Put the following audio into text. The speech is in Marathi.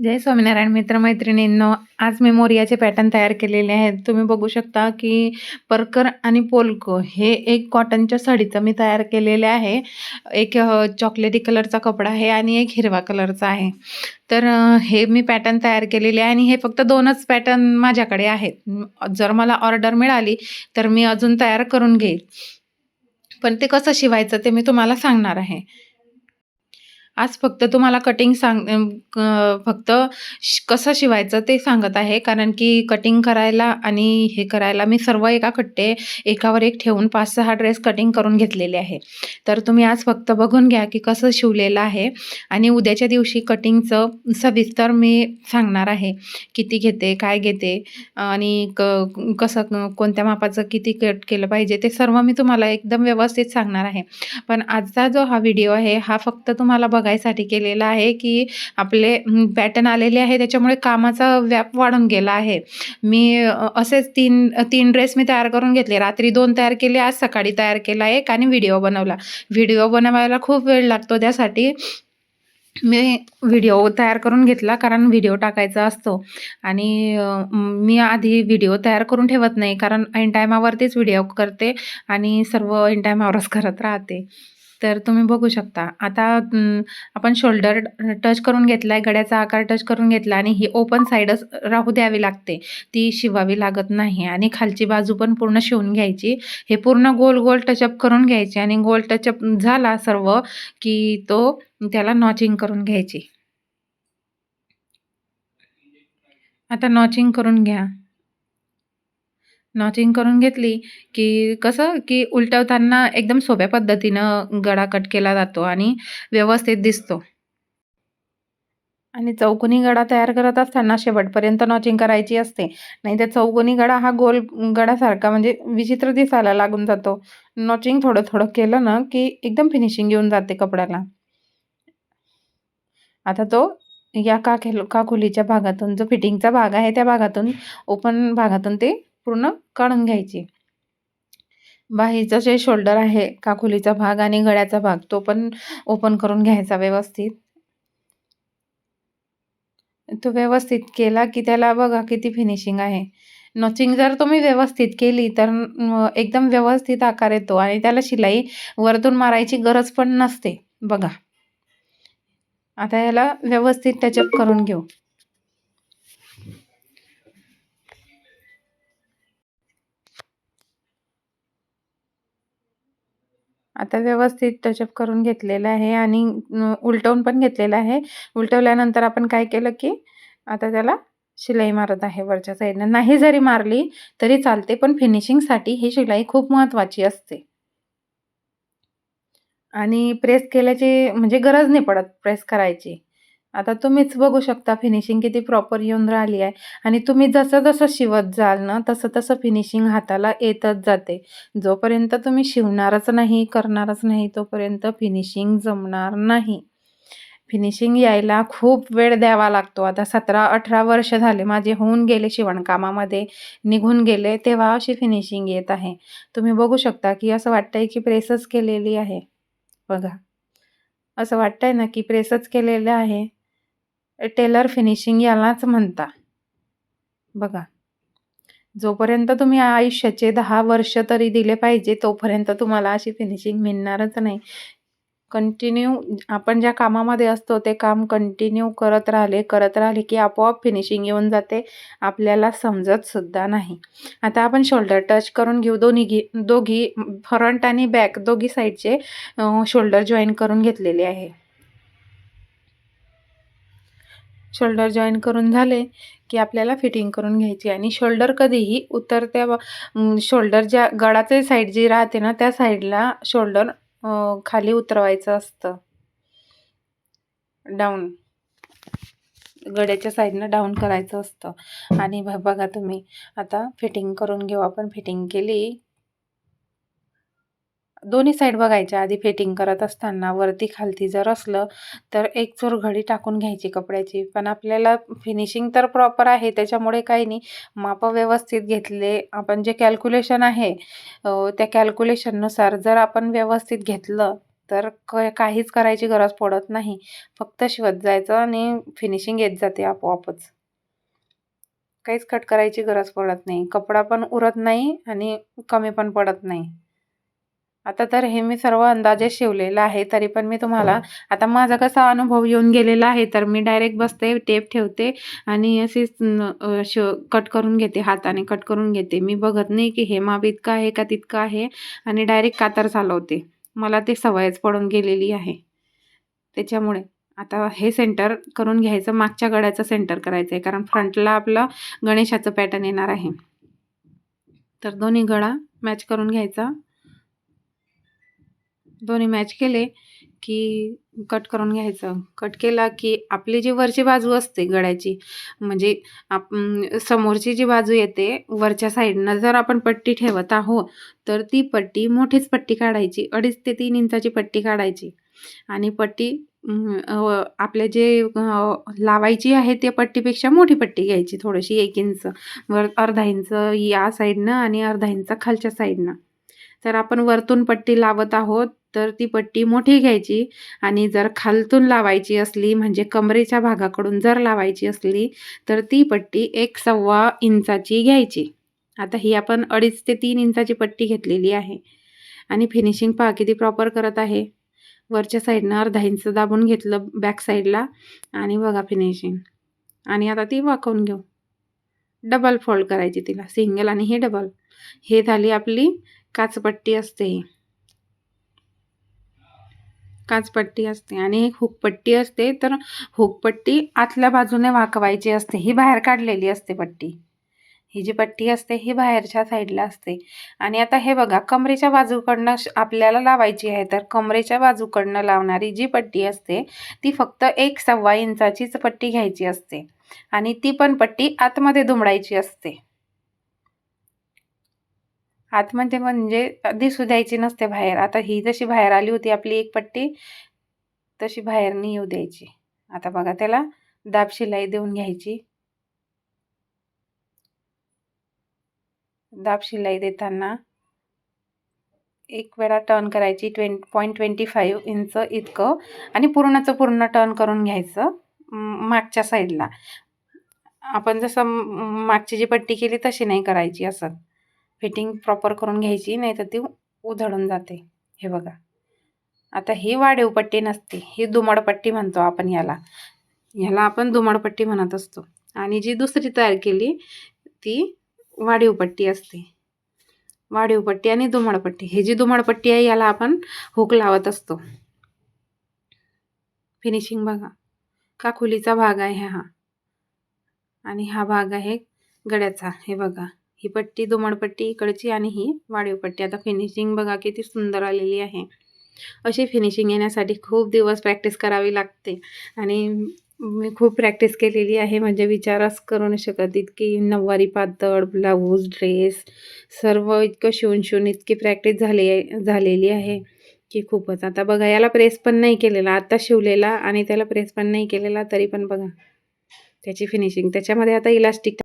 जय स्वामीनारायण मित्रमैत्रिणींनो आज मी मोरियाचे पॅटर्न तयार केलेले आहेत. तुम्ही बघू शकता की परकर आणि पोलको हे एक कॉटनच्या साडीचं मी तयार केलेले आहे. एक चॉकलेटी कलरचा कपडा आहे आणि एक हिरवा कलरचा आहे. तर हे मी पॅटर्न तयार केलेले आहे आणि हे फक्त दोनच पॅटर्न माझ्याकडे आहेत. जर मला ऑर्डर मिळाली तर मी अजून तयार करून घेईल. पण ते कसं शिवायचं ते मी तुम्हाला सांगणार आहे. आज फक्त तुम्हाला कटिंग सांग फक्त कसं शिवायचं ते सांगत आहे. कारण की कटिंग करायला आणि हे करायला मी सर्व एका कट्टे एकावर एक ठेवून पाच सहा ड्रेस कटिंग करून घेतलेले आहे. तर तुम्ही आज फक्त बघून घ्या की कसं शिवलेलं आहे. आणि उद्याच्या दिवशी कटिंगचं सविस्तर मी सांगणार आहे. किती घेते काय घेते आणि क कसं क- कोणत्या मापाचं किती कट केलं पाहिजे ते सर्व मी तुम्हाला एकदम व्यवस्थित सांगणार आहे. पण आजचा जो हा व्हिडिओ आहे हा फक्त तुम्हाला बघायसाठी केलेला आहे की आपले पॅटर्न आलेले आहे त्याच्यामुळे कामाचा व्याप वाढून गेला आहे. मी असेच तीन तीन ड्रेस मी तयार करून घेतले. रात्री दोन तयार केले आज सकाळी तयार केला एक आणि व्हिडिओ बनवला. व्हिडिओ बनवायला खूप वेळ लागतो त्यासाठी मी व्हिडिओ तयार करून घेतला कारण व्हिडिओ टाकायचा असतो. आणि मी आधी व्हिडिओ तयार करून ठेवत नाही कारण ऐन टायमावरतीच व्हिडिओ करते आणि सर्व ऐन टायमावरच करत राहते. तर तुम्ही बघू शकता. आता आपण शोल्डर टच करून घेतला आहे गड्याचा आकार टच करून घेतला आणि ही ओपन साईडच राहू द्यावी लागते. ती शिवावी लागत नाही आणि खालची बाजू पण पूर्ण शिवून घ्यायची. हे पूर्ण गोल गोल टचअप करून घ्यायचे आणि गोल टचअप झाला सर्व की तो त्याला नॉचिंग करून घ्यायची. आता नॉचिंग करून घ्या. नॉचिंग करून घेतली की कसं की उलटवताना एकदम सोप्या पद्धतीनं गळा कट केला जातो आणि व्यवस्थित दिसतो. आणि चौकोनी गळा तयार करत असताना शेवटपर्यंत नॉचिंग करायची असते. नाही तर चौकोनी गळा हा गोल गळासारखा म्हणजे विचित्र दिसायला लागून जातो. नॉचिंग थोडं थोडं केलं ना की एकदम फिनिशिंग येऊन जाते कपड्याला. आता तो या काखेल काखुलीच्या भागातून जो फिटिंगचा भाग आहे त्या भागातून ओपन भागातून ते पूर्ण काढून घ्यायची. बाहीचं जे शोल्डर आहे काखुलीचा भाग आणि गळ्याचा भाग तो पण ओपन करून घ्यायचा व्यवस्थित. तो व्यवस्थित केला की त्याला बघा किती फिनिशिंग आहे. नॉचिंग जर तुम्ही व्यवस्थित केली तर एकदम व्यवस्थित आकार येतो आणि त्याला शिलाई वरतून मारायची गरज पण नसते. बघा. आता याला व्यवस्थित टचअप करून घेऊ. आता व्यवस्थित टचअप करून घेतलेलं आहे आणि उलटवून पण घेतलेलं आहे. उलटवल्यानंतर आपण काय केलं की आता त्याला शिलाई मारत आहे वरच्या साईडनं नाही जरी मारली तरी चालते पण फिनिशिंगसाठी ही शिलाई खूप महत्त्वाची असते. आणि प्रेस केल्याची म्हणजे गरज नाही पडत प्रेस करायची. आता तुम्हीच बघू शकता फिनिशिंग किती प्रॉपर येऊन राहिली आहे. आणि तुम्ही जसं जसं शिवत जाल ना तसं तसं फिनिशिंग हाताला येतच जाते. जोपर्यंत तुम्ही शिवणारच नाही करणारच नाही तोपर्यंत फिनिशिंग जमणार नाही. फिनिशिंग यायला खूप वेळ द्यावा लागतो. आता सतरा अठरा वर्ष झाले माझे होऊन गेले शिवणकामामध्ये. निघून गेले तेव्हा अशी फिनिशिंग येत आहे. तुम्ही बघू शकता की असं वाटतंय की प्रेसच केलेली आहे. बघा. असं वाटतंय ना की प्रेसच केलेलं आहे. टेलर फिनिशिंग यालाच म्हणता. बघा जोपर्यंत तुम्ही आयुष्याचे दहा वर्ष तरी दिले पाहिजे तोपर्यंत तुम्हाला अशी फिनिशिंग मिळणारच नाही. कंटिन्यू आपण ज्या कामामध्ये असतो ते काम कंटिन्यू करत राहिले करत राहिले की आपोआप फिनिशिंग येऊन जाते आपल्याला समजतसुद्धा नाही. आता आपण शोल्डर टच करून घेऊ दोन्ही घी दोघी फ्रंट आणि बॅक दोघी साईडचे शोल्डर जॉईन करून घेतलेले आहे. शोल्डर जॉईन करून झाले की आपल्याला फिटिंग करून घ्यायची आणि शोल्डर कधीही उतरत्या शोल्डर ज्या गळाचे साईड जी राहते ना त्या साईडला शोल्डर खाली उतरवायचं असतं. डाऊन गड्याच्या साईडनं डाऊन करायचं असतं. आणि बघा तुम्ही आता फिटिंग करून घेऊ आपण. फिटिंग केली. दोन्ही साईड बघायच्या. आधी फिटिंग करत असताना वरती खालती जर असलं तर एक चोर घडी टाकून घ्यायची कपड्याची. पण आपल्याला फिनिशिंग तर प्रॉपर आहे. त्याच्यामुळे काही नाही. मापं व्यवस्थित घेतले. आपण जे कॅल्क्युलेशन आहे त्या कॅल्क्युलेशननुसार जर आपण व्यवस्थित घेतलं तर क काहीच करायची गरज पडत नाही. फक्त शिवत जायचं आणि फिनिशिंग येत जाते आपोआपच. काहीच कट करायची गरज पडत नाही. कपडा पण उरत नाही आणि कमी पण पडत नाही. आता तर हे मी सर्व अंदाजे शिवलेलं आहे तरी पण मी तुम्हाला आता माझा कसा अनुभव येऊन गेलेला आहे तर मी डायरेक्ट बसते टेप ठेवते आणि अशीच शिव कट करून घेते हाताने कट करून घेते. मी बघत नाही की हे माप इतकं आहे का तितकं आहे आणि डायरेक्ट कातर चालवते. मला ते सवयच पडून गेलेली आहे. त्याच्यामुळे आता हे सेंटर करून घ्यायचं मागच्या गळ्याचं सेंटर करायचं आहे कारण फ्रंटला आपलं गणेशाचं पॅटर्न येणार आहे. तर दोन्ही गळा मॅच करून घ्यायचा. दोन्ही मॅच केले की कट करून घ्यायचं. कट केला की आपली जी वरची बाजू असते गळ्याची म्हणजे आप समोरची जी बाजू येते वरच्या साईडनं जर आपण पट्टी ठेवत आहोत तर ती पट्टी मोठीच पट्टी काढायची. अडीच ते तीन इंचाची पट्टी काढायची. आणि पट्टी आपले जे लावायची आहे त्या पट्टीपेक्षा मोठी पट्टी घ्यायची थोडीशी एक इंच. वर अर्धा इंच या साईडनं आणि अर्धा इंच खालच्या साईडनं तर आपण वरतून पट्टी लावत आहोत तर ती पट्टी मोठी घ्यायची आणि जर खालतून लावायची असली म्हणजे कमरेच्या भागाकडून जर लावायची असली तर ती पट्टी एक सव्वा इंचाची घ्यायची. आता ही आपण अडीच ते तीन इंचाची पट्टी घेतलेली आहे. आणि फिनिशिंग पहा किती प्रॉपर करत आहे. वरच्या साईडनं अर्धा इंच दाबून घेतलं बॅक साईडला आणि बघा फिनिशिंग आणि आता ती वाकवून घेऊ. डबल फोल्ड करायची तिला सिंगल आणि हे डबल हे झाली आपली काचपट्टी असते. ही काचपट्टी असते आणि एक हुकपट्टी असते तर हुकपट्टी आतल्या बाजूने वाकवायची असते. ही बाहेर काढलेली असते पट्टी. ही जी पट्टी असते ही बाहेरच्या साईडला असते. आणि आता हे बघा कमरेच्या बाजूकडनं आपल्याला लावायची आहे तर कमरेच्या बाजूकडनं लावणारी जी पट्टी असते ती फक्त एक सव्वा इंचाचीच पट्टी घ्यायची असते. आणि ती पण पट्टी आतमध्ये दुमडायची असते. आतमध्ये म्हणजे दिसू द्यायची नसते बाहेर. आता ही जशी बाहेर आली होती आपली एक पट्टी तशी बाहेर नाही येऊ द्यायची. आता बघा त्याला दाब शिलाई देऊन घ्यायची. दाब शिलाई देताना एक वेळा टर्न करायची ट्वें पॉईंट ट्वेंटी फाईव्ह इंच इतकं आणि पूर्णचं पूर्ण टर्न करून घ्यायचं मागच्या साईडला आपण जसं मागची जी पट्टी केली तशी नाही करायची असं. फिटिंग प्रॉपर करून घ्यायची नाही तर ती उधळून जाते. हे बघा. आता ही वाढीव पट्टी नसते. ही दुमडपट्टी म्हणतो आपण ह्याला ह्याला आपण दुमडपट्टी म्हणत असतो. आणि जी दुसरी तयार केली ती वाढीव पट्टी असते. वाढीव पट्टी आणि दुमडपट्टी ही जी दुमडपट्टी आहे याला आपण हुक लावत असतो. फिनिशिंग बघा. काखुलीचा भाग आहे हा. आणि हा भाग आहे गड्याचा. हे बघा. ही पट्टी दुमडपट्टी इकडची आणि ही वाढीव पट्टी. आता फिनिशिंग बघा किती सुंदर आलेली आहे. अशी फिनिशिंग येण्यासाठी खूप दिवस प्रॅक्टिस करावी लागते. आणि मी खूप प्रॅक्टिस केलेली आहे. म्हणजे विचारच करू नाही शकत. इतकी नऊवारी पातळ ब्लाऊज ड्रेस सर्व इतकं शिवून शिवून इतकी प्रॅक्टिस झाली झालेली आहे की खूपच. आता बघा याला प्रेस पण नाही केलेला. आत्ता शिवलेला आणि त्याला प्रेस पण नाही केलेला तरी पण बघा. त्याची फिनिशिंग त्याच्यामध्ये आता इलास्टिक